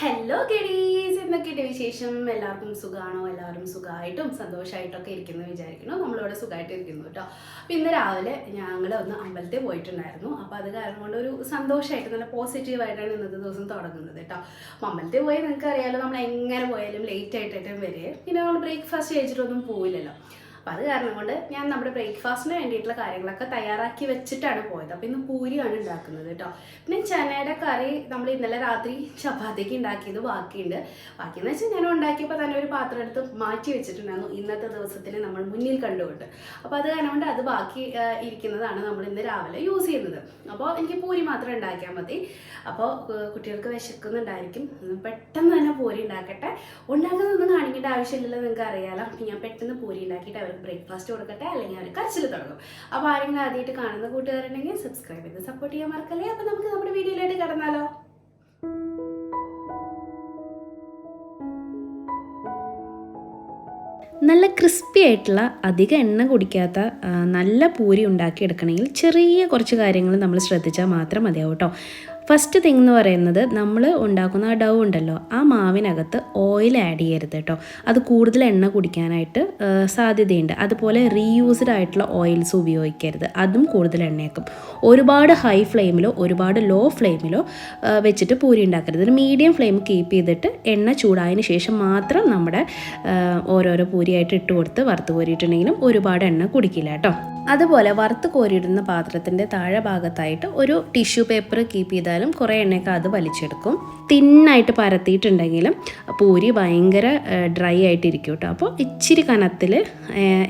Hello ഗഡീസ് എന്തൊക്കെയുണ്ട് വിശേഷം? എല്ലാവർക്കും സുഖമാണോ എല്ലാവരും സുഖമായിട്ടും സന്തോഷമായിട്ടൊക്കെ ഇരിക്കുന്നു വിചാരിക്കുന്നു. നമ്മളിവിടെ സുഖമായിട്ട് ഇരിക്കുന്നു കേട്ടോ. അപ്പം ഇന്ന് രാവിലെ ഞങ്ങൾ ഒന്ന് അമ്പലത്തിൽ പോയിട്ടുണ്ടായിരുന്നു. അപ്പോൾ അത് കാരണം കൊണ്ട് ഒരു സന്തോഷമായിട്ട് നല്ല പോസിറ്റീവായിട്ടാണ് ഇന്നത്തെ ദിവസം തുടങ്ങുന്നത് കേട്ടോ. അപ്പം അമ്പലത്തിൽ പോയി നിങ്ങൾക്ക് അറിയാലോ നമ്മൾ എങ്ങനെ പോയാലും ലേറ്റ് ആയിട്ടേ വരിക. പിന്നെ നമ്മൾ ബ്രേക്ക്ഫാസ്റ്റ് കഴിച്ചിട്ടൊന്നും പോയില്ലല്ലോ അപ്പം അത് കാരണം കൊണ്ട് ഞാൻ നമ്മുടെ ബ്രേക്ക്ഫാസ്റ്റിന് വേണ്ടിയിട്ടുള്ള കാര്യങ്ങളൊക്കെ തയ്യാറാക്കി വെച്ചിട്ടാണ് പോയത്. അപ്പം ഇന്ന് പൂരിയാണ് ഉണ്ടാക്കുന്നത് കേട്ടോ. പിന്നെ ചനയുടെ കറി നമ്മൾ ഇന്നലെ രാത്രി ചപ്പാത്തിക്ക് ഉണ്ടാക്കിയത് ബാക്കിയുണ്ട്. ബാക്കിയെന്ന് വെച്ചാൽ ഞാൻ ഉണ്ടാക്കിയപ്പോൾ തന്നെ ഒരു പാത്രം എടുത്ത് മാറ്റി വെച്ചിട്ടുണ്ടായിരുന്നു. ഇന്നത്തെ ദിവസത്തിന് നമ്മൾ മുന്നിൽ കണ്ടുകൊണ്ട്. അപ്പോൾ അത് കാരണം കൊണ്ട് അത് ബാക്കി ഇരിക്കുന്നതാണ് നമ്മൾ ഇന്ന് രാവിലെ യൂസ് ചെയ്യുന്നത്. അപ്പോൾ എനിക്ക് പൂരി മാത്രം ഉണ്ടാക്കിയാൽ മതി. അപ്പോൾ കുട്ടികൾക്ക് വിശക്കുന്നുണ്ടായിരിക്കും. പെട്ടെന്ന് തന്നെ പൂരി ഉണ്ടാക്കട്ടെ. ഉണ്ടാക്കുന്നതൊന്നും കാണിക്കേണ്ട ആവശ്യമില്ലല്ലോ നിങ്ങൾക്ക് അറിയാലോ. ഞാൻ പെട്ടെന്ന് പൂരി ഉണ്ടാക്കിയിട്ട് അവർക്ക് ബ്രേക്ക്ഫാസ്റ്റ് കൊടുക്കട്ടെ അല്ലെങ്കിൽ അവർ കരച്ചിൽ തുടങ്ങും. അപ്പോൾ ആരെങ്കിലും ആദ്യമായിട്ട് കാണുന്ന കൂട്ടുകാരുണ്ടെങ്കിൽ സബ്സ്ക്രൈബ് ചെയ്ത് സപ്പോർട്ട് ചെയ്യാൻ മറക്കല്ലേ. അപ്പോൾ നമുക്ക് നമ്മുടെ വീഡിയോയിലായിട്ട് കടന്നാലോ? നല്ല ക്രിസ്പി ആയിട്ടുള്ള അധികം എണ്ണ കുടിക്കാത്ത നല്ല പൂരി ഉണ്ടാക്കിയെടുക്കണമെങ്കിൽ ചെറിയ കുറച്ച് കാര്യങ്ങൾ നമ്മൾ ശ്രദ്ധിച്ചാൽ മാത്രം മതിയാവും കേട്ടോ. ഫസ്റ്റ് തിങ് എന്ന് പറയുന്നത് നമ്മൾ ഉണ്ടാക്കുന്ന ആ ഡവ് ഉണ്ടല്ലോ ആ മാവിനകത്ത് ഓയിൽ ആഡ് ചെയ്യരുത് കേട്ടോ അത് കൂടുതൽ എണ്ണ കുടിക്കാനായിട്ട് സാധ്യതയുണ്ട്. അതുപോലെ റീയൂസ്ഡ് ആയിട്ടുള്ള ഓയിൽസ് ഉപയോഗിക്കരുത്. അതും കൂടുതൽ എണ്ണയാക്കും. ഒരുപാട് ഹൈ ഫ്ലെയിമിലോ ഒരുപാട് ലോ ഫ്ലെയിമിലോ വെച്ചിട്ട് പൂരി ഉണ്ടാക്കരുത്. ഒരു മീഡിയം ഫ്ലെയിം കീപ്പ് ചെയ്തിട്ട് എണ്ണ ചൂടായതിന് ശേഷം മാത്രം നമ്മുടെ ഓരോരോ പൂരിയായിട്ട് ഇട്ട് കൊടുത്ത് വറുത്ത് കോരിയിട്ടുണ്ടെങ്കിലും ഒരുപാട് എണ്ണ കുടിക്കില്ല കേട്ടോ അതുപോലെ വറുത്ത് കോരിയിടുന്ന പാത്രത്തിന്റെ താഴെ ഭാഗത്തായിട്ട് ഒരു ടിഷ്യൂ പേപ്പർ കീപ്പ് ചെയ്താലും കുറേ എണ്ണയൊക്കെ അത് വലിച്ചെടുക്കും. തിന്നായിട്ട് പരത്തിയിട്ടുണ്ടെങ്കിലും പൂരി ഭയങ്കര ഡ്രൈ ആയിട്ടിരിക്കും കേട്ടോ. അപ്പോൾ ഇച്ചിരി കനത്തിൽ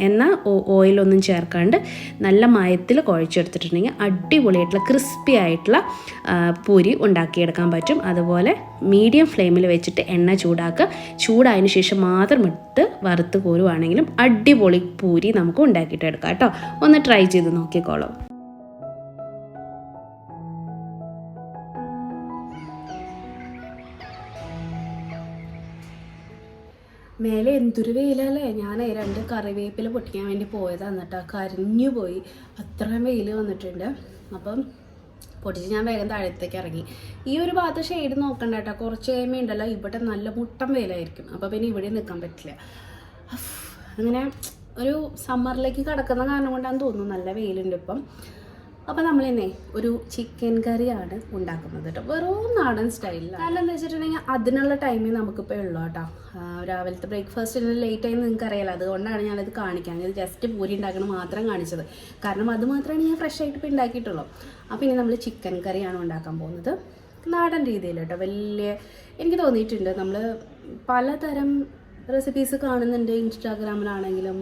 എന്നാൽ ഓയിലൊന്നും ചേർക്കാണ്ട് നല്ല മയത്തിൽ കുഴച്ചെടുത്തിട്ടുണ്ടെങ്കിൽ അടിപൊളിയായിട്ടുള്ള ക്രിസ്പി ആയിട്ടുള്ള പൂരി ഉണ്ടാക്കിയെടുക്കാൻ പറ്റും. അതുപോലെ മീഡിയം ഫ്ലെയിമിൽ വെച്ചിട്ട് എണ്ണ ചൂടാക്കുക. ചൂടായതിന് ശേഷം മാത്രം ഇട്ട് വറുത്ത് കോരുവാണെങ്കിലും അടിപൊളി പൂരി നമുക്ക് ഉണ്ടാക്കിയിട്ട് എടുക്കാം കേട്ടോ. ഒന്ന് ട്രൈ ചെയ്ത് നോക്കിക്കോളൂ. മേലെ എന്തൊരു വെയിലല്ലേ? ഞാൻ രണ്ട് കറിവേപ്പില പൊട്ടിക്കാൻ വേണ്ടി പോയതാണ് കേട്ടോ കരിഞ്ഞു പോയി. അത്രയും വെയിൽ വന്നിട്ടുണ്ട്. അപ്പം പൊട്ടിച്ച് ഞാൻ വേഗം താഴത്തേക്ക് ഇറങ്ങി. ഈ ഒരു ഭാഗത്ത് ഷെയ്ഡ് നോക്കണ്ട കേട്ടോ. കുറച്ച് കഴിയുമ്പോൾ ഉണ്ടല്ലോ. ഇവിടെ നല്ല മുട്ടം വെയിലായിരിക്കും. അപ്പോൾ പിന്നെ ഇവിടെ നിൽക്കാൻ പറ്റില്ല. അങ്ങനെ ഒരു സമ്മറിലേക്ക് കിടക്കുന്ന കാരണം കൊണ്ടാന്ന് തോന്നുന്നു നല്ല വെയിലുണ്ട് ഇപ്പം. അപ്പോൾ നമ്മൾ തന്നെ ഒരു ചിക്കൻ കറിയാണ് ഉണ്ടാക്കുന്നത് കേട്ടോ. വെറും നാടൻ സ്റ്റൈലിൽ കാരണം എന്താ വെച്ചിട്ടുണ്ടെങ്കിൽ അതിനുള്ള ടൈമേ നമുക്കിപ്പോൾ ഉള്ളൂ കേട്ടോ. രാവിലത്തെ ബ്രേക്ക്ഫാസ്റ്റിന് ലേറ്റ് ആയി നിങ്ങൾക്ക് അറിയാലോ അതുകൊണ്ടാണ് ഞാനത് കാണിക്കാൻ ഇത് ജസ്റ്റ് പൂരി ഉണ്ടാക്കണം മാത്രം കാണിച്ചത്. കാരണം അത് മാത്രമാണ് ഞാൻ ഫ്രഷ് ആയിട്ട് ഇപ്പോൾ ഉണ്ടാക്കിയിട്ടുള്ളൂ. അപ്പോൾ ഇനി നമ്മൾ ചിക്കൻ കറിയാണ് ഉണ്ടാക്കാൻ പോകുന്നത്. നാടൻ രീതിയിൽ കേട്ടോ. വലിയ എനിക്ക് തോന്നിയിട്ടുണ്ട് നമ്മൾ പലതരം റെസിപ്പീസ് കാണുന്നുണ്ട്. ഇൻസ്റ്റാഗ്രാമിലാണെങ്കിലും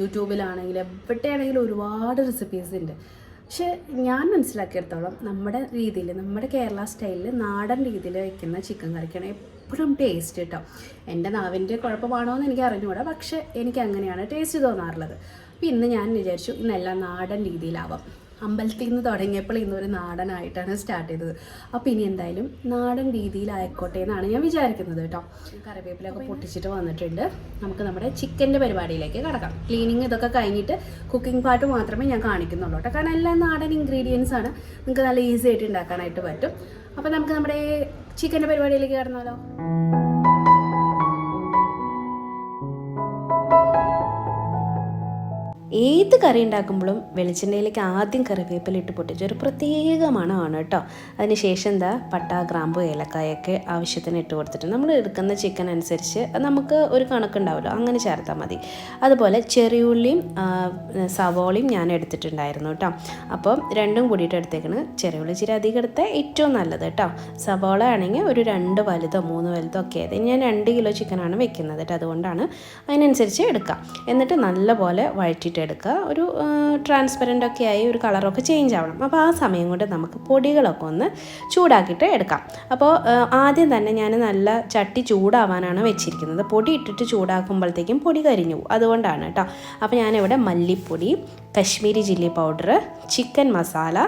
യൂട്യൂബിലാണെങ്കിലും എവിടെയാണെങ്കിലും ഒരുപാട് റെസിപ്പീസ് ഉണ്ട്. പക്ഷെ ഞാൻ മനസ്സിലാക്കിയെടുത്തോളം നമ്മുടെ രീതിയിൽ നമ്മുടെ കേരള സ്റ്റൈലിൽ നാടൻ രീതിയിൽ വയ്ക്കുന്ന ചിക്കൻ കറിക്കാണ് എപ്പോഴും ടേസ്റ്റ് കേട്ടോ എന്റെ നാവിന്റെ കുഴപ്പമാണോ എന്ന് എനിക്ക് അറിഞ്ഞുകൂടാ പക്ഷേ എനിക്ക് അങ്ങനെയാണ് ടേസ്റ്റ് തോന്നാറുള്ളത്. അപ്പോൾ ഇന്ന് ഞാൻ വിചാരിച്ചു ഇന്നെല്ലാം നാടൻ രീതിയിലാവാം. അമ്പലത്തിൽ നിന്ന് തുടങ്ങിയപ്പോൾ ഇന്നൊരു നാടനായിട്ടാണ് സ്റ്റാർട്ട് ചെയ്തത്. അപ്പോൾ ഇനി എന്തായാലും നാടൻ രീതിയിലായിക്കോട്ടെ എന്നാണ് ഞാൻ വിചാരിക്കുന്നത് കേട്ടോ. കറിവേപ്പിലൊക്കെ പൊട്ടിച്ചിട്ട് വന്നിട്ടുണ്ട്. നമുക്ക് നമ്മുടെ ചിക്കന്റെ പരിപാടിയിലേക്ക് കടക്കാം. ക്ലീനിങ് ഇതൊക്കെ കഴിഞ്ഞിട്ട് കുക്കിംഗ് പാർട്ട് മാത്രമേ ഞാൻ കാണിക്കുന്നുള്ളൂ കേട്ടോ. കാരണം എല്ലാം നാടൻ ഇൻഗ്രീഡിയൻസ് ആണ് നിങ്ങൾക്ക് നല്ല ഈസി ആയിട്ട് ഉണ്ടാക്കാനായിട്ട് പറ്റും. അപ്പോൾ നമുക്ക് നമ്മുടെ ചിക്കന്റെ പരിപാടിയിലേക്ക് കടന്നാലോ? ഏത് കറി ഉണ്ടാക്കുമ്പോഴും വെളിച്ചെണ്ണയിലേക്ക് ആദ്യം കറിവേപ്പില ഇട്ട് പൊട്ടിച്ച് ഒരു പ്രത്യേക മണമാണ് കേട്ടോ. അതിനുശേഷം എന്താ? പട്ട ഗ്രാമ്പു ഏലക്കായൊക്കെ ആവശ്യത്തിന് ഇട്ട് കൊടുത്തിട്ട് നമ്മൾ എടുക്കുന്ന ചിക്കൻ അനുസരിച്ച് നമുക്ക് ഒരു കണക്കുണ്ടാവുമല്ലോ അങ്ങനെ ചേർത്താൽ മതി. അതുപോലെ ചെറിയുള്ളിയും സവോളയും ഞാൻ എടുത്തിട്ടുണ്ടായിരുന്നു കേട്ടോ. അപ്പോൾ രണ്ടും കൂടിയിട്ട് എടുത്തേക്കണ്. ചെറിയുള്ളി ഇച്ചിരി അധികം എടുത്താൽ ഏറ്റവും നല്ലത് കേട്ടോ. സവോള ആണെങ്കിൽ ഒരു രണ്ട് വലുതോ മൂന്ന് വലുതോ ഒക്കെ ആയത്. ഞാൻ രണ്ട് കിലോ ചിക്കനാണ് വെക്കുന്നത് കേട്ടോ. അതുകൊണ്ടാണ് അതിനനുസരിച്ച് എടുക്കാം. എന്നിട്ട് നല്ലപോലെ വഴറ്റിയിട്ട് എടുക്കുക. ഒരു ട്രാൻസ്പെറന്റ് ഒക്കെ ആയി ഒരു കളറൊക്കെ ചേഞ്ച് ആവണം. അപ്പോൾ ആ സമയം കൊണ്ട് നമുക്ക് പൊടികളൊക്കെ ഒന്ന് ചൂടാക്കിയിട്ട് എടുക്കാം. അപ്പോൾ ആദ്യം തന്നെ ഞാൻ നല്ല ചട്ടി ചൂടാവാനാണ് വെച്ചിരിക്കുന്നത്. പൊടി ഇട്ടിട്ട് ചൂടാക്കുമ്പോഴത്തേക്കും പൊടി കരിഞ്ഞു പോകും. അതുകൊണ്ടാണ് കേട്ടോ അപ്പോൾ ഞാനിവിടെ മല്ലിപ്പൊടി Kashmiri chilli powder chicken masala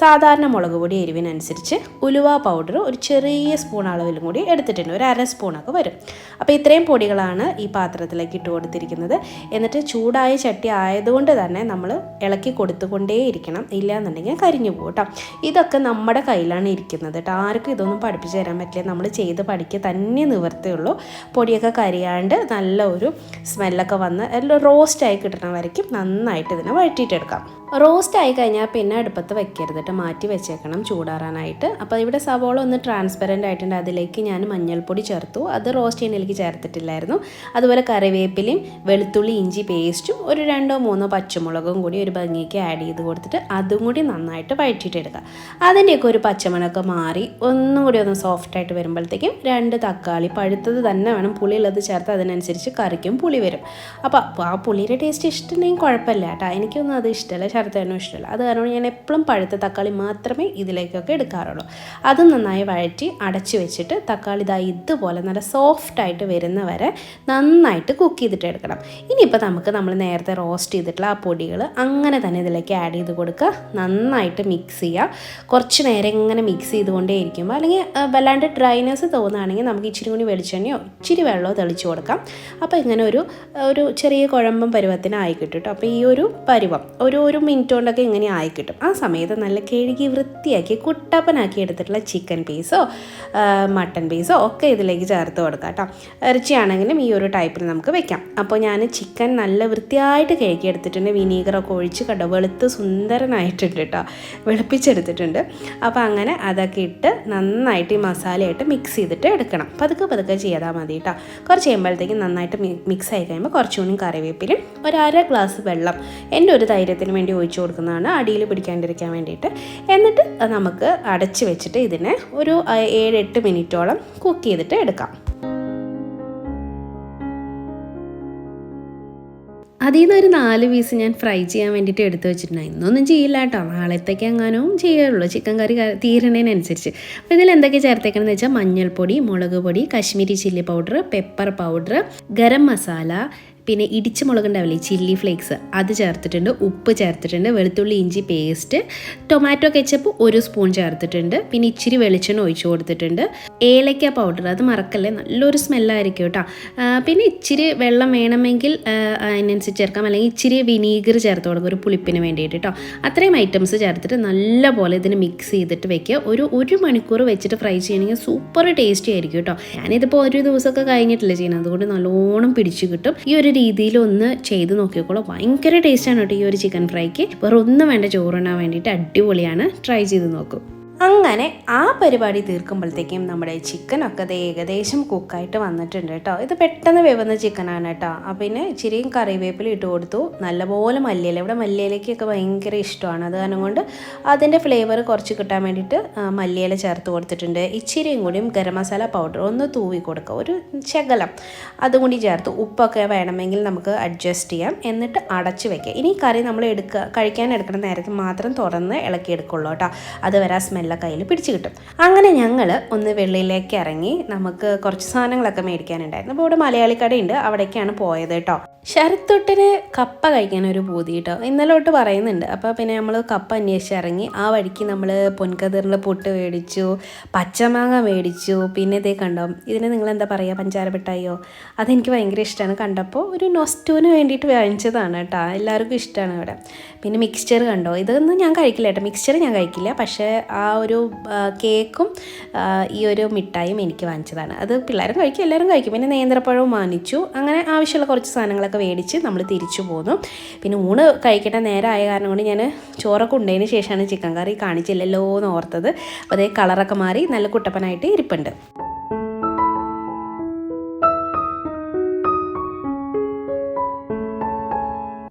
സാധാരണ മുളക് പൊടി എരിവിനനുസരിച്ച് ഉലുവ പൗഡർ ഒരു ചെറിയ സ്പൂൺ അളവിലും കൂടി എടുത്തിട്ടുണ്ട്. ഒരു അര സ്പൂണൊക്കെ വരും. അപ്പോൾ ഇത്രയും പൊടികളാണ് ഈ പാത്രത്തിലേക്ക് ഇട്ട് കൊടുത്തിരിക്കുന്നത്. എന്നിട്ട് ചൂടായ ചട്ടി ആയതുകൊണ്ട് തന്നെ നമ്മൾ ഇളക്കി കൊടുത്തുകൊണ്ടേയിരിക്കണം. ഇല്ല എന്നുണ്ടെങ്കിൽ കരിഞ്ഞു പോകും കേട്ടോ ഇതൊക്കെ നമ്മുടെ കയ്യിലാണ് ഇരിക്കുന്നത് കേട്ടോ ആർക്കും ഇതൊന്നും പഠിപ്പിച്ചു തരാൻ പറ്റില്ല. നമ്മൾ ചെയ്ത് പഠിക്കുക തന്നെ നിവർത്തിയുള്ളൂ പൊടിയൊക്കെ കരിയാണ്ട് നല്ല ഒരു സ്മെല്ലൊക്കെ വന്ന് എല്ലാം റോസ്റ്റായി കിട്ടണ വരയ്ക്കും. നന്നായിട്ട് ഇതിനെ টিটের কাপ। റോസ്റ്റ് ആയി കഴിഞ്ഞാൽ പിന്നെ അടുപ്പത്ത് വെക്കരുത് കേട്ടോ മാറ്റി വെച്ചേക്കണം ചൂടാറാനായിട്ട്. അപ്പോൾ ഇവിടെ സവോള ഒന്ന് ട്രാൻസ്പെറന്റ് ആയിട്ടുണ്ട്. അതിലേക്ക് ഞാൻ മഞ്ഞൾപ്പൊടി ചേർത്തു. അത് റോസ്റ്റ് ചെയ്യുന്നതിലേക്ക് ചേർത്തിട്ടില്ലായിരുന്നു. അതുപോലെ കറിവേപ്പിലയും വെളുത്തുള്ളി ഇഞ്ചി പേസ്റ്റും ഒരു രണ്ടോ മൂന്നോ പച്ചമുളകും കൂടി ഒരു ഭംഗിക്ക് ആഡ് ചെയ്ത് കൊടുത്തിട്ട് അതും കൂടി നന്നായിട്ട് വഴറ്റിയിട്ടെടുക്കുക അതിന്റെയൊക്കെ ഒരു പച്ചമണമൊക്കെ മാറി ഒന്നും കൂടി ഒന്ന് സോഫ്റ്റ് ആയിട്ട് വരുമ്പോഴത്തേക്കും രണ്ട് തക്കാളി പഴുത്തത് തന്നെ വേണം. പുളിയുള്ളത് ചേർത്ത് അതിനനുസരിച്ച് കറിക്കും പുളി വരും. അപ്പോൾ ആ പുളിയുടെ ടേസ്റ്റ് ഇഷ്ടമുണ്ടെങ്കിൽ കുഴപ്പമില്ല കേട്ടോ എനിക്കൊന്നും അത് ഇഷ്ടമല്ല ശരത്തേനും ഇഷ്ടമല്ല. അത് കാരണം ഞാൻ എപ്പോഴും പഴുത്ത തക്കാളി മാത്രമേ ഇതിലേക്കൊക്കെ എടുക്കാറുള്ളൂ. അത് നന്നായി വഴറ്റി അടച്ചു വെച്ചിട്ട് തക്കാളി ഇതാ ഇതുപോലെ നല്ല സോഫ്റ്റായിട്ട് വരുന്ന വരെ നന്നായിട്ട് കുക്ക് ചെയ്തിട്ട് എടുക്കണം. ഇനിയിപ്പോൾ നമുക്ക് നമ്മൾ നേരത്തെ റോസ്റ്റ് ചെയ്തിട്ടുള്ള ആ പൊടികൾ അങ്ങനെ തന്നെ ഇതിലേക്ക് ആഡ് ചെയ്ത് കൊടുക്കുക. നന്നായിട്ട് മിക്സ് ചെയ്യുക. കുറച്ച് നേരം ഇങ്ങനെ മിക്സ് ചെയ്തുകൊണ്ടേ ഇരിക്കുമ്പോൾ അല്ലെങ്കിൽ വല്ലാണ്ട് ഡ്രൈനെസ് തോന്നുകയാണെങ്കിൽ നമുക്ക് ഇച്ചിരി കൂടി വെളിച്ചെണ്ണയോ ഇച്ചിരി വെള്ളമോ തെളിച്ചു കൊടുക്കാം. അപ്പോൾ ഇങ്ങനെ ഒരു ഒരു ചെറിയ കുഴമ്പം പരുവത്തിനായി കേട്ടോ അപ്പോൾ ഈ ഒരു പരുവം ഒരു ഒരു മിനിറ്റ് കൊണ്ടൊക്കെ ഇങ്ങനെ ആയി കിട്ടും ആ സമയത്ത് നല്ല കഴുകി വൃത്തിയാക്കി കുട്ടപ്പനാക്കി എടുത്തിട്ടുള്ള ചിക്കൻ പീസോ മട്ടൻ പീസോ ഒക്കെ ഇതിലേക്ക് ചേർത്ത് കൊടുക്കാം കേട്ടോ ഇറച്ചിയാണെങ്കിലും ഈ ഒരു ടൈപ്പിൽ നമുക്ക് വെക്കാം. അപ്പോൾ ഞാൻ ചിക്കൻ നല്ല വൃത്തിയായിട്ട് കഴുകി എടുത്തിട്ടുണ്ട്. വിനീഗറൊക്കെ ഒഴിച്ച് കേട്ടോ വെളുത്ത് സുന്ദരനായിട്ടുണ്ട് കേട്ടോ വെളുപ്പിച്ചെടുത്തിട്ടുണ്ട്. അപ്പോൾ അങ്ങനെ അതൊക്കെ ഇട്ട് നന്നായിട്ട് ഈ മസാലയായിട്ട് മിക്സ് ചെയ്തിട്ട് എടുക്കണം. പതുക്കെ പതുക്കെ ചെയ്താൽ മതി കേട്ടോ കുറച്ച് കഴിയുമ്പോഴത്തേക്കും നന്നായിട്ട് മിക്സ് ആയി കഴിയുമ്പോൾ കുറച്ചുകൂടി കറിവേപ്പിലും ഒരു അര ഗ്ലാസ് വെള്ളം. എന്റെ ഒരു ധൈര്യത്തിന് വേണ്ടി ഒഴിച്ചു കൊടുക്കുന്നതാണ് അടിയിൽ പിടിക്കാണ്ടിരിക്കാൻ വേണ്ടിയിട്ട്. എന്നിട്ട് നമുക്ക് അടച്ച് വെച്ചിട്ട് ഇതിനെ ഒരു ഏഴ് എട്ട് മിനിറ്റോളം കുക്ക് ചെയ്തിട്ട് എടുക്കാം. അതിൽ നിന്ന് ഒരു നാല് പീസ് ഞാൻ ഫ്രൈ ചെയ്യാൻ വേണ്ടിയിട്ട് എടുത്തു വെച്ചിട്ടുണ്ട്. ഇന്നൊന്നും ചെയ്യില്ല കേട്ടോ. നാളത്തേക്ക് എങ്ങാനും ചിക്കൻ കറി തീരണേനനുസരിച്ച് അപ്പോൾ ഇതിൽ എന്തൊക്കെ ചേർത്തേക്കണമെന്ന് വെച്ചാൽ മഞ്ഞൾപ്പൊടി മുളക് പൊടി Kashmiri chilli powder pepper powder garam masala പിന്നെ ഇടിച്ച മുളകുണ്ടാവില്ലേ ചില്ലി ഫ്ലേക്സ് അത് ചേർത്തിട്ടുണ്ട് ഉപ്പ് ചേർത്തിട്ടുണ്ട് വെളുത്തുള്ളി ഇഞ്ചി പേസ്റ്റ് ടൊമാറ്റോ കെച്ചപ്പ് ഒരു സ്പൂൺ ചേർത്തിട്ടുണ്ട്. പിന്നെ ഇച്ചിരി വെളിച്ചെണ്ണ ഒഴിച്ചു കൊടുത്തിട്ടുണ്ട്. ഏലക്ക പൗഡർ അത് മറക്കല്ലേ? നല്ലൊരു സ്മെല്ലായിരിക്കും കേട്ടോ. പിന്നെ ഇച്ചിരി വെള്ളം വേണമെങ്കിൽ അതിനനുസരിച്ച് ചേർക്കാം. അല്ലെങ്കിൽ ഇച്ചിരി വിനീഗർ ചേർത്ത് കൊടുക്കും ഒരു പുളിപ്പിന് വേണ്ടിയിട്ട് കേട്ടോ. അത്രയും ഐറ്റംസ് ചേർത്തിട്ട് നല്ലപോലെ ഇതിന് മിക്സ് ചെയ്തിട്ട് വെക്കുക. ഒരു ഒരു മണിക്കൂർ വെച്ചിട്ട് ഫ്രൈ ചെയ്യണമെങ്കിൽ സൂപ്പർ ടേസ്റ്റി ആയിരിക്കും കേട്ടോ. ഞാനിതിപ്പോൾ ഒരു ദിവസമൊക്കെ കഴിഞ്ഞിട്ടില്ല ചെയ്യുന്നത്. അതുകൊണ്ട് നല്ലോണം പിടിച്ചു കിട്ടും. ഈ ഒരു രീതിയിൽ ഒന്ന് ചെയ്ത് നോക്കിക്കോളൂ ഭയങ്കര ടേസ്റ്റാണ് കേട്ടോ ഈ ഒരു ചിക്കൻ ഫ്രൈക്ക് വേറെ ഒന്നും വേണ്ട ചോറുണ്ണാൻ വേണ്ടിയിട്ട് അടിപൊളിയാണ്. ട്രൈ ചെയ്ത് നോക്കൂ. അങ്ങനെ ആ പരിപാടി തീർക്കുമ്പോഴത്തേക്കും നമ്മുടെ ചിക്കനൊക്കെ അത് ഏകദേശം കുക്കായിട്ട് വന്നിട്ടുണ്ട് കേട്ടോ. ഇത് പെട്ടെന്ന് വേവുന്ന ചിക്കനാണ് കേട്ടോ. പിന്നെ ഇച്ചിരി കറിവേപ്പില ഇട്ട് കൊടുത്തു. നല്ലപോലെ മല്ലിയില. ഇവിടെ മല്ലിയിലയ്ക്കൊക്കെ ഭയങ്കര ഇഷ്ടമാണ്. അത് കാരണം കൊണ്ട് അതിന്റെ ഫ്ലേവർ കുറച്ച് കിട്ടാൻ വേണ്ടിയിട്ട് മല്ലിയില ചേർത്ത് കൊടുത്തിട്ടുണ്ട്. ഇച്ചിരിയും കൂടിയും ഗരം മസാല പൗഡർ ഒന്ന് തൂവി കൊടുക്കുക. ഒരു ശകലം. അതും കൂടി ചേർത്ത് ഉപ്പൊക്കെ വേണമെങ്കിൽ നമുക്ക് അഡ്ജസ്റ്റ് ചെയ്യാം. എന്നിട്ട് അടച്ച് വെക്കുക. ഇനി കറി നമ്മൾ എടുക്കുക കഴിക്കാൻ എടുക്കുന്ന നേരത്ത് മാത്രം തുറന്ന് ഇളക്കി എടുക്കുള്ളൂ കേട്ടോ. വരാ ആ സ്മെല്ലൊക്കെ കയ്യിൽ പിടിച്ച് കിട്ടും. അങ്ങനെ ഞങ്ങൾ ഒന്ന് വെള്ളിയിലേക്ക് ഇറങ്ങി നമുക്ക് കുറച്ച് സാധനങ്ങളൊക്കെ മേടിക്കാനുണ്ടായിരുന്നു. അപ്പോൾ ഇവിടെ മലയാളി കടയുണ്ട്. അവിടേക്കാണ് പോയത് കേട്ടോ. ശരത്തൊട്ടിന് കപ്പ കഴിക്കാൻ ഒരു പൂതി കേട്ടോ. ഇന്നലെ തൊട്ട് പറയുന്നുണ്ട്. അപ്പോൾ പിന്നെ നമ്മൾ കപ്പ അന്വേഷിച്ച് ഇറങ്ങി. ആ വഴിക്ക് നമ്മൾ പൊൻകതിറിന്റെ പൊട്ട് മേടിച്ചു പച്ചമാങ്ങ മേടിച്ചു. പിന്നെ ഇതേ കണ്ടോ ഇതിനെ നിങ്ങൾ എന്താ പറയുക പഞ്ചാര മിഠായിയോ? അതെനിക്ക് ഭയങ്കര ഇഷ്ടമാണ് കണ്ടപ്പോൾ ഒരു നൊസ്റ്റുവിന് വേണ്ടിയിട്ട് വാങ്ങിച്ചതാണ് കേട്ടോ. എല്ലാവർക്കും ഇഷ്ടമാണ് ഇവിടെ. പിന്നെ മിക്സ്ചർ കണ്ടോ? ഇതൊന്നും ഞാൻ കഴിക്കില്ല കേട്ടോ. മിക്സ്ചർ ഞാൻ കഴിക്കില്ല. പക്ഷേ ആ ഒരു കേക്കും ഈ ഒരു മിഠായും എനിക്ക് വാങ്ങിച്ചതാണ്. അത് പിള്ളേരും കഴിക്കും എല്ലാവരും കഴിക്കും. പിന്നെ നേന്ത്രപ്പഴവും വാങ്ങിച്ചു. അങ്ങനെ ആവശ്യമുള്ള കുറച്ച് സാധനങ്ങളൊക്കെ മേടിച്ച് നമ്മൾ തിരിച്ചു പോന്നു. പിന്നെ ഊണ് കഴിക്കേണ്ട നേരമായ കാരണം കൊണ്ട് ഞാൻ ചോറൊക്കെ ഉണ്ടതിന് ശേഷമാണ് ചിക്കൻ കറി കാണിച്ചില്ലല്ലോ എന്ന് ഓർത്തത്. അപ്പോൾ അതേ കളറൊക്കെ മാറി നല്ല കുട്ടപ്പനായിട്ട് ഇരിപ്പുണ്ട്.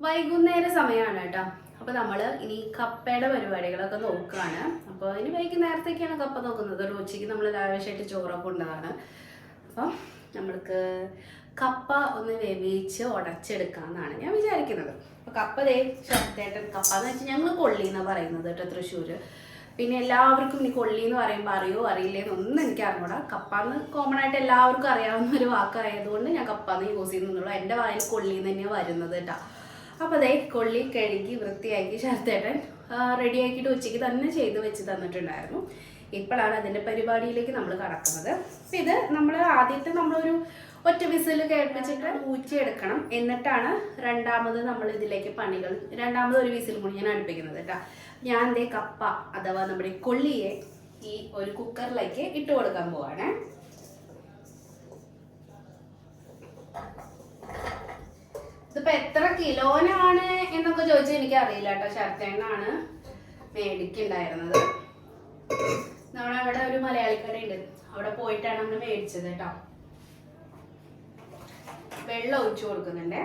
വൈകുന്നേര സമയമാണ് കേട്ടോ. അപ്പൊ നമ്മൾ ഇനി കപ്പയുടെ പരിപാടികളൊക്കെ നോക്കുകയാണ് അപ്പോൾ ഇനി വൈകുന്നേരത്തേക്കാണ് കപ്പ നോക്കുന്നത്. ഒരു ഉച്ചയ്ക്ക് നമ്മൾ ലാവശ്യമായിട്ട് ചോറൊക്കെ ഉണ്ടതാണ് അപ്പം നമ്മൾക്ക് കപ്പ ഒന്ന് വേവിച്ച് ഉടച്ചെടുക്കാമെന്നാണ് ഞാൻ വിചാരിക്കുന്നത്. അപ്പോൾ കപ്പ ദേ ശക്തേട്ടൻ കപ്പ എന്ന് വെച്ചാൽ ഞങ്ങൾ കൊള്ളി എന്നാണ് പറയുന്നത് കേട്ടോ തൃശ്ശൂർ പിന്നെ എല്ലാവർക്കും ഇനി കൊള്ളി എന്ന് പറയുമ്പോൾ അറിയോ അറിയില്ലേന്നൊന്നും എനിക്ക് അറിഞ്ഞൂടാ. കപ്പ എന്ന് കോമൺ ആയിട്ട് എല്ലാവർക്കും അറിയാവുന്ന ഒരു വാക്കായതുകൊണ്ട് ഞാൻ കപ്പ എന്ന് യൂസ് ചെയ്യുന്നുള്ളൂ എന്റെ വായിൽ കൊള്ളി എന്ന് തന്നെയാണ് വരുന്നത് കേട്ടോ. അപ്പോൾ അതേ കൊള്ളി കഴുകി വൃത്തിയാക്കി ശരത്തേട്ടൻ റെഡിയാക്കിയിട്ട് ഉച്ചയ്ക്ക് തന്നെ ചെയ്ത് വെച്ച് തന്നിട്ടുണ്ടായിരുന്നു. ഇപ്പോഴാണ് അതിന്റെ പരിപാടിയിലേക്ക് നമ്മൾ കടക്കുന്നത്. അപ്പം ഇത് നമ്മൾ ആദ്യത്തെ നമ്മളൊരു ഒറ്റ വിസിൽ കേൾപ്പിച്ചിട്ട് ഊറ്റിയെടുക്കണം. എന്നിട്ടാണ് രണ്ടാമത് നമ്മൾ ഇതിലേക്ക് പണികൾ രണ്ടാമത് ഒരു വിസിൽ കൂടി ഞാൻ അടുപ്പിക്കുന്നത് കേട്ടോ. ഞാൻ ദേ കപ്പ അഥവാ നമ്മുടെ കൊള്ളിയെ ഈ ഒരു കുക്കറിലേക്ക് ഇട്ട് കൊടുക്കാൻ പോവാണ്. ഇതിപ്പോ എത്ര കിലോനാണ് എന്നൊക്കെ ചോദിച്ചാൽ എനിക്ക് അറിയില്ല കേട്ടോ. ശർത്തേണ്ണാണ് മേടിക്കുണ്ടായിരുന്നത്. നമ്മളവിടെ ഒരു മലയാളി കടയുണ്ട് അവിടെ പോയിട്ടാണ് നമ്മൾ മേടിച്ചത് കേട്ടോ. വെള്ളം ഒഴിച്ചു കൊടുക്കുന്നുണ്ടേ.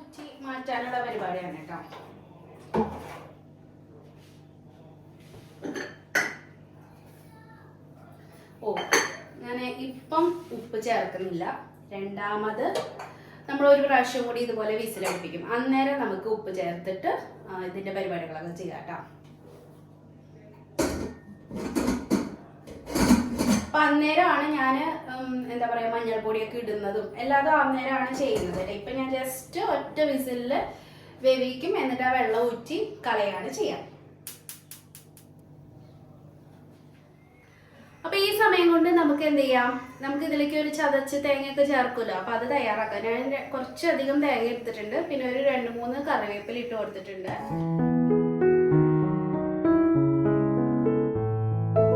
ഊറ്റി മാറ്റാനുള്ള പരിപാടിയാണ് കേട്ടോ. ഓ ഞാൻ ഇപ്പം ഉപ്പ് ചേർക്കുന്നില്ല. രണ്ടാമത് നമ്മൾ ഒരു പ്രാവശ്യം കൂടി ഇതുപോലെ വിസിലടുപ്പിക്കും അന്നേരം നമുക്ക് ഉപ്പ് ചേർത്തിട്ട് ഇതിന്റെ പരിപാടികളൊക്കെ ചെയ്യാം കേട്ടോ. അപ്പൊ അന്നേരമാണ് ഞാൻ എന്താ പറയാ മഞ്ഞൾപ്പൊടിയൊക്കെ ഇടുന്നതും എല്ലാതും അന്നേരമാണ് ചെയ്യുന്നത്. ഇപ്പൊ ഞാൻ ജസ്റ്റ് ഒറ്റ വിസിലിൽ വേവിക്കും എന്നിട്ട് ആ വെള്ളം ഊറ്റി കളയാണ് ചെയ്യാം അപ്പൊ ഈ സമയം കൊണ്ട് നമുക്ക് എന്ത് ചെയ്യാം? നമുക്ക് ഇതിലേക്ക് ഒരു ചതച്ച് തേങ്ങയൊക്കെ ചേർക്കുമല്ലോ. അപ്പൊ അത് തയ്യാറാക്കാം. ഞാൻ കുറച്ചധികം തേങ്ങ എടുത്തിട്ടുണ്ട്. പിന്നെ ഒരു രണ്ട് മൂന്ന് കറിവേപ്പില ഇട്ട് കൊടുത്തിട്ടുണ്ട്.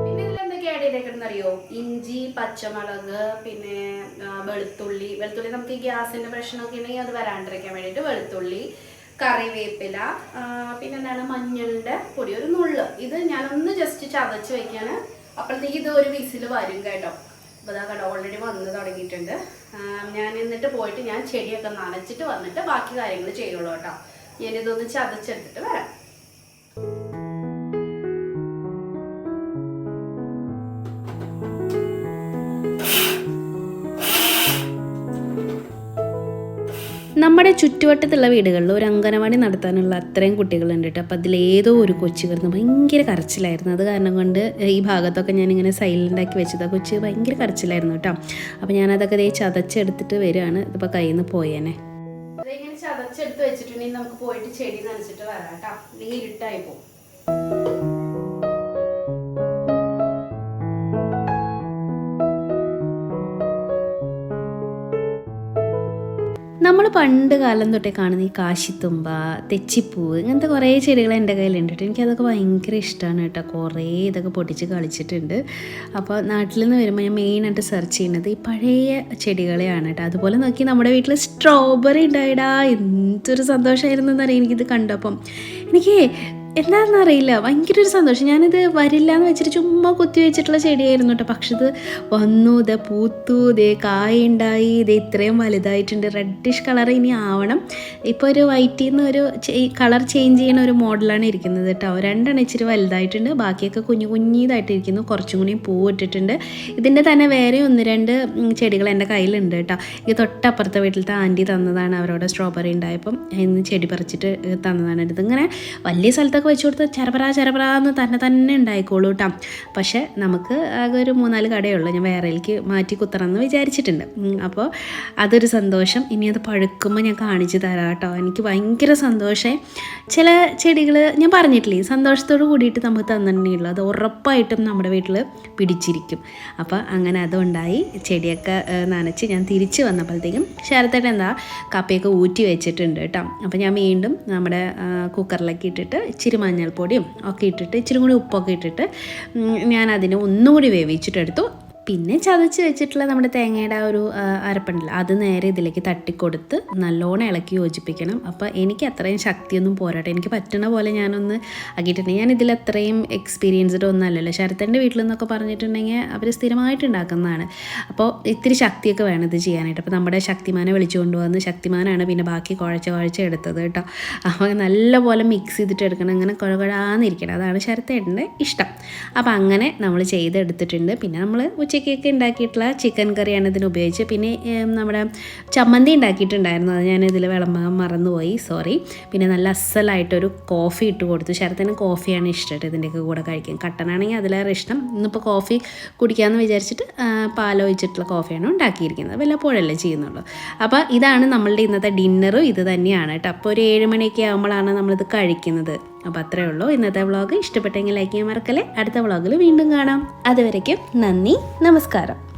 പിന്നെ ഇതിൽ എന്തൊക്കെ ആഡ് ചെയ്തേക്കണെന്ന് അറിയോ? ഇഞ്ചി പച്ചമുളക് പിന്നെ വെളുത്തുള്ളി. വെളുത്തുള്ളി നമുക്ക് ഈ ഗ്യാസിന്റെ പ്രശ്നമൊക്കെ ഉണ്ടെങ്കിൽ അത് വരാണ്ടിരിക്കാൻ വേണ്ടിട്ട് വെളുത്തുള്ളി കറിവേപ്പില പിന്നെ എന്താണ്? മഞ്ഞളിന്റെ പൊടി ഒരു നുള്ള്. ഇത് ഞാനൊന്ന് ജസ്റ്റ് ചതച്ച് വെക്കാണ് അപ്പോഴത്തേക്ക് ഇത് ഒരു വിസിൽ വരും കേട്ടോ. അപ്പോൾ അതാ കേട്ടോ ഓൾറെഡി വന്ന് തുടങ്ങിയിട്ടുണ്ട്. ഞാൻ എന്നിട്ട് പോയിട്ട് ഞാൻ ചെടിയൊക്കെ നനച്ചിട്ട് വന്നിട്ട് ബാക്കി കാര്യങ്ങൾ ചെയ്യുള്ളൂ കേട്ടോ. ഞാനിതൊന്ന് ചതച്ചെടുത്തിട്ട് വരാം. നമ്മുടെ ചുറ്റുവട്ടത്തുള്ള വീടുകളിൽ ഒരു അംഗനവാടി നടത്താനുള്ള അത്രയും കുട്ടികളുണ്ട് കേട്ടോ. അപ്പോൾ അതിലേതോ ഒരു കൊച്ചു കിടന്ന് ഭയങ്കര കരച്ചിലായിരുന്നു. അത് കാരണം കൊണ്ട് ഈ ഭാഗത്തൊക്കെ ഞാനിങ്ങനെ സൈലന്റ് ആക്കി വെച്ചത്. ആ കൊച്ച് ഭയങ്കര കരച്ചിലായിരുന്നു കേട്ടോ. അപ്പോൾ ഞാനതൊക്കെ ദേ ചതച്ചെടുത്തിട്ട് വരികയാണ്. ഇതിപ്പോൾ കയ്യിൽ നിന്ന് പോയേനെ ചതച്ചെടുത്ത് വെച്ചിട്ടുണ്ടെങ്കിൽ നമുക്ക് പോയിട്ട് ചെടി നനച്ചിട്ട് വരാം കേട്ടോ. അല്ലെങ്കിൽ ഇരുട്ടായി പോകും. നമ്മൾ പണ്ട് കാലം തൊട്ടേ കാണുന്ന ഈ കാശിത്തുമ്പ തെച്ചിപ്പൂവ് ഇങ്ങനത്തെ കുറേ ചെടികൾ എന്റെ കയ്യിലുണ്ട് കേട്ടോ. എനിക്കതൊക്കെ ഭയങ്കര ഇഷ്ടമാണ് കേട്ടോ. കുറേ ഇതൊക്കെ പൊട്ടിച്ച് കളിച്ചിട്ടുണ്ട്. അപ്പോൾ നാട്ടിൽ നിന്ന് വരുമ്പോൾ ഞാൻ മെയിനായിട്ട് സെർച്ച് ചെയ്യുന്നത് ഈ പഴയ ചെടികളെയാണ് കേട്ടോ. അതുപോലെ നോക്കി നമ്മുടെ വീട്ടിൽ സ്ട്രോബെറി ഉണ്ടായിടാ. എന്തൊരു സന്തോഷമായിരുന്നു എന്നറിയാം എനിക്കിത് കണ്ടപ്പം. എനിക്ക് എന്താണെന്നറിയില്ല. ഭയങ്കര ഒരു സന്തോഷം. ഞാനിത് വരില്ല എന്ന് വെച്ചിട്ട് ചുമ്മാ കൊത്തി വെച്ചിട്ടുള്ള ചെടിയായിരുന്നു കേട്ടോ. പക്ഷെ ഇത് വന്നു ഇത് പൂത്തു ഇതേ കായുണ്ടായി ഇത് ഇത്രയും വലുതായിട്ടുണ്ട്. റെഡിഷ് കളർ ഇനി ആവണം. ഇപ്പോൾ ഒരു വൈറ്റിൽ നിന്ന് ഒരു കളർ ചേഞ്ച് ചെയ്യുന്ന ഒരു മോഡലാണ് ഇരിക്കുന്നത് കേട്ടോ. രണ്ടെണ്ണം ഇച്ചിരി വലുതായിട്ടുണ്ട്. ബാക്കിയൊക്കെ കുഞ്ഞു കുഞ്ഞിതായിട്ടിരിക്കുന്നു. കുറച്ചും കൂടി പൂവിട്ടിട്ടുണ്ട് ഇതിന്റെ തന്നെ വേറെ ഒന്ന് രണ്ട് ചെടികൾ എന്റെ കയ്യിലുണ്ട് കേട്ടോ. ഇത് തൊട്ടപ്പുറത്തെ വീട്ടിലത്തെ ആന്റി തന്നതാണ് അവരോട് സ്ട്രോബെറി ഉണ്ടായപ്പം. ഇന്ന് ചെടി പറിച്ചിട്ട് തന്നതാണ്. ഇതിങ്ങനെ വലിയ സ്ഥലത്തൊക്കെ വെച്ച് കൊടുത്ത് ചെറപറ ചെറപറ എന്ന് തന്നെ തന്നെ ഉണ്ടായിക്കോളൂ കേട്ടോ പക്ഷേ നമുക്ക് ആകെ ഒരു മൂന്നാൽ കടയുള്ളൂ ഞാൻ വേറെയിലേക്ക് മാറ്റി കുത്തണമെന്ന് വിചാരിച്ചിട്ടുണ്ട്. അപ്പോൾ അതൊരു സന്തോഷം. ഇനി അത് പഴുക്കുമ്പോൾ ഞാൻ കാണിച്ചു തരാം കേട്ടോ എനിക്ക് ഭയങ്കര സന്തോഷമായി ചില ചെടികൾ ഞാൻ പറഞ്ഞിട്ടില്ലേ സന്തോഷത്തോട് കൂടിയിട്ട് നമുക്ക് തന്നിട്ടുണ്ടെങ്കിൽ അത് ഉറപ്പായിട്ടും നമ്മുടെ വീട്ടിൽ പിടിച്ചിരിക്കും. അപ്പോൾ അങ്ങനെ അതുണ്ടായി. ചെടിയൊക്കെ നനച്ച് ഞാൻ തിരിച്ച് വന്നപ്പോഴത്തേക്കും ശരത്തേട്ട് എന്താ കപ്പയൊക്കെ ഊറ്റി വെച്ചിട്ടുണ്ട് കേട്ടോ അപ്പോൾ ഞാൻ വീണ്ടും നമ്മുടെ കുക്കറിലൊക്കെ ഇട്ടിട്ട് ഇച്ചിരി മഞ്ഞൾപ്പൊടിയും ഒക്കെ ഇട്ടിട്ട് ഇച്ചിരി കൂടി ഉപ്പൊക്കെ ഇട്ടിട്ട് ഞാൻ അതിനെ ഒന്നുകൂടി വേവിച്ചിട്ടെടുത്തു. പിന്നെ ചതച്ച് വെച്ചിട്ടുള്ള നമ്മുടെ തേങ്ങയുടെ ആ ഒരു അരപ്പുണ്ടല്ല അത് നേരെ ഇതിലേക്ക് തട്ടിക്കൊടുത്ത് നല്ലോണം ഇളക്കി യോജിപ്പിക്കണം. അപ്പോൾ എനിക്ക് അത്രയും ശക്തിയൊന്നും പോരാട്ടെ എനിക്ക് പറ്റണ പോലെ ഞാനൊന്ന് ആക്കിയിട്ടുണ്ടെങ്കിൽ ഞാൻ ഇതിൽ അത്രയും എക്സ്പീരിയൻസ്ഡ് ഒന്നും അല്ലല്ലോ. ശരത്തന്റെ വീട്ടിൽ നിന്നൊക്കെ പറഞ്ഞിട്ടുണ്ടെങ്കിൽ അവർ സ്ഥിരമായിട്ട് ഉണ്ടാക്കുന്നതാണ് അപ്പോൾ ഇത്തിരി ശക്തിയൊക്കെ വേണം ഇത് ചെയ്യാനായിട്ട്. അപ്പോൾ നമ്മുടെ ശക്തിമാനെ വിളിച്ചു കൊണ്ടുവന്ന് ശക്തിമാനാണ് പിന്നെ ബാക്കി കുഴച്ച കുഴച്ച എടുത്തത് കേട്ടോ. അപ്പോൾ നല്ലപോലെ മിക്സ് ചെയ്തിട്ട് എടുക്കണം. അങ്ങനെ കുഴകുഴാന്നിരിക്കണം. അതാണ് ശരത്തേട്ടന്റെ ഇഷ്ടം. അപ്പോൾ അങ്ങനെ നമ്മൾ ചെയ്തെടുത്തിട്ടുണ്ട്. പിന്നെ നമ്മൾ ഉച്ചയ്ക്ക് ഉച്ചയ്ക്കൊക്കെ ഉണ്ടാക്കിയിട്ടുള്ള ചിക്കൻ കറിയാണ് ഇതിന് ഉപയോഗിച്ചത്. പിന്നെ നമ്മുടെ ചമ്മന്തി ഉണ്ടാക്കിയിട്ടുണ്ടായിരുന്നു. അത് ഞാൻ ഇതിൽ വിളമ്പാൻ മറന്നുപോയി. സോറി പിന്നെ നല്ല അസലായിട്ടൊരു കോഫി ഇട്ട് കൊടുത്തു. ശരത്തിന് കോഫിയാണ് ഇഷ്ടമായിട്ട് ഇതിന്റെയൊക്കെ കൂടെ കഴിക്കാൻ. കട്ടനാണെങ്കിൽ അതിലേറെ ഇഷ്ടം. ഇന്നിപ്പോൾ കോഫി കുടിക്കാമെന്ന് വിചാരിച്ചിട്ട് പാലൊഴിച്ചിട്ടുള്ള കോഫിയാണ് ഉണ്ടാക്കിയിരിക്കുന്നത്. വല്ലപ്പോഴല്ലേ ചെയ്യുന്നുള്ളൂ. അപ്പോൾ ഇതാണ് നമ്മളുടെ ഇന്നത്തെ ഡിന്നറും ഇത് തന്നെയാണ് കേട്ടോ. അപ്പോൾ ഒരു ഏഴ് മണിയൊക്കെ ആകുമ്പോഴാണ് നമ്മളിത് കഴിക്കുന്നത്. അപ്പോൾ അത്രയേ ഉള്ളൂ. ഇന്നത്തെ വ്ളോഗ്. ഇഷ്ടപ്പെട്ടെങ്കിൽ ലൈക്ക് ചെയ്യാൻ മറക്കല്ലേ. അടുത്ത വ്ളോഗിൽ വീണ്ടും കാണാം. അതുവരയ്ക്കും നന്ദി. നമസ്കാരം.